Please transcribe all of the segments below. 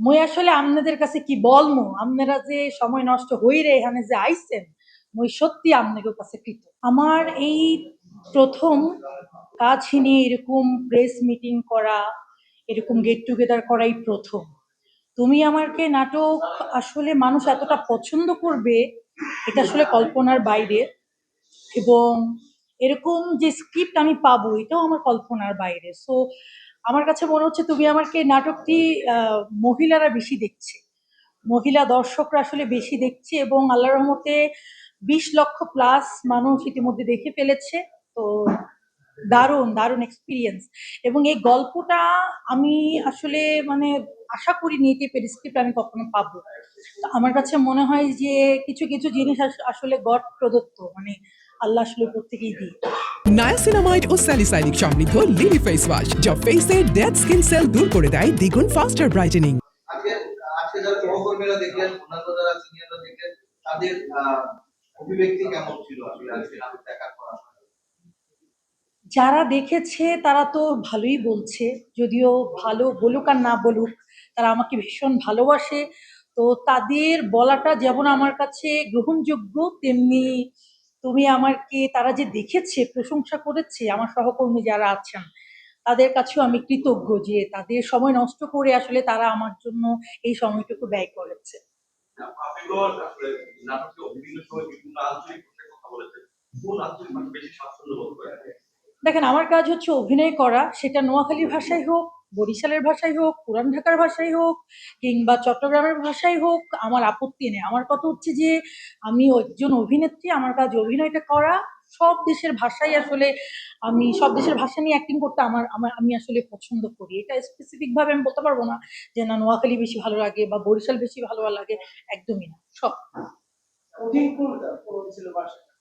মই আসলে আপনাদের কাছে কি বলমু আপনারা যে সময় নষ্ট হইরে এখানে যে আইছেন, মই সত্যি আপনাদের কাছে কৃত আমার এই প্রথম কাজ নিয়ে এরকম প্রেস মিটিং করা, এরকম গেট টুগেদার করাই প্রথম। তুমি আমাকে নাটক আসলে মানুষ এতটা পছন্দ করবে, এটা আসলে কল্পনার বাইরে। এবং এরকম যে স্ক্রিপ্ট আমি পাবো, এটাও আমার কল্পনার বাইরে। সো আমার কাছে মনে হচ্ছে তুমি আমাকে নাটকটি মহিলারা বেশি দেখছে। মহিলা দর্শকরা আসলে বেশি দেখছে এবং আল্লাহ রহমতে বিশ লক্ষ প্লাস মানুষ ইতিমধ্যে দেখে ফেলেছে। তো দারুণ দারুণ এক্সপিরিয়েন্স এবং এই গল্পটা আমি আসলে মানে আশা করিনি যে স্ক্রিপ্ট আমি কখনো পাবো। তো আমার কাছে মনে হয় যে কিছু কিছু জিনিস আস- আসলে গড প্রদত্ত। মানে আল্লাহ আসলে থেকেই দিয়ে নায়াসিনামাইড ও স্যালিসাইনিক সমৃদ্ধ লিলি ফেস ওয়াশ যা ফেসের ডেড স্কিন সেল দূর করে দেয় দ্বিগুণ ফাস্টার ব্রাইটেনিং আজকে যারা সহকর্মীরা দেখলেন অন্যান্য যারা সিনিয়ররা দেখলেন তাদের অভিব্যক্তি কেমন ছিল আসলে আজকে দেখার পর? যারা দেখেছে তারা তো ভালোই বলছে যদিও ভালো বলুক আর না বলুক তারা আমাকে ভীষণ ভালোবাসে। তো তাদের বলাটা যেমন আমার কাছে গ্রহণযোগ্য তেমনি তুমি আমাকে তারা যে দেখেছে প্রশংসা করেছে আমার সহকর্মী যারা আছেন তাদের কাছেও আমি কৃতজ্ঞ যে তাদের সময় নষ্ট করে আসলে তারা আমার জন্য এই সময়টুকু ব্যয় করেছে। দেখেন আমার কাজ হচ্ছে অভিনয় করা সেটা নোয়াখালীর ভাষায় হোক বরিশালের ভাষাই হোক, পুরান ঢাকার ভাষাই হোক, কিংবা চট্টগ্রামের ভাষাই হোক, আমার আপত্তি নেই। আমার কথা হচ্ছে যে, আমি একজন অভিনেত্রী, আমার কাজ অভিনয়টা করা সব দেশের ভাষাই আসলে আমি, সব দেশের ভাষা নিয়ে অ্যাক্টিং করতে আমার আমার, আমি আসলে পছন্দ করি। এটা স্পেসিফিক ভাবে আমি বলতে পারব না যে, না, নোয়াখালী বেশি ভালো লাগে বা বরিশাল বেশি ভালো লাগে, একদমই না, সব কঠিন কোনটা কোন ছিল ভাষাটা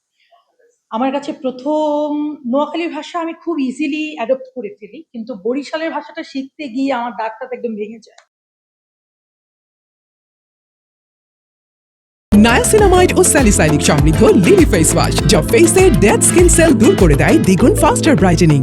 আমার কাছে প্রথম নোয়াখালীর ভাষা আমি খুব ইজিলি অ্যাডপ্ট করে ফেলি, কিন্তু বরিশালের ভাষাটা শিখতে গিয়ে আমার দাঁতটা একদম ভেঙে যায়। নায়াসিনামাইড ও স্যালিসাইনিক সমৃদ্ধ লিলি ফেস ওয়াশ যা ফেসের ডেড স্কিন সেল দূর করে দেয় দ্বিগুণ ফাস্টার ব্রাইটেনিং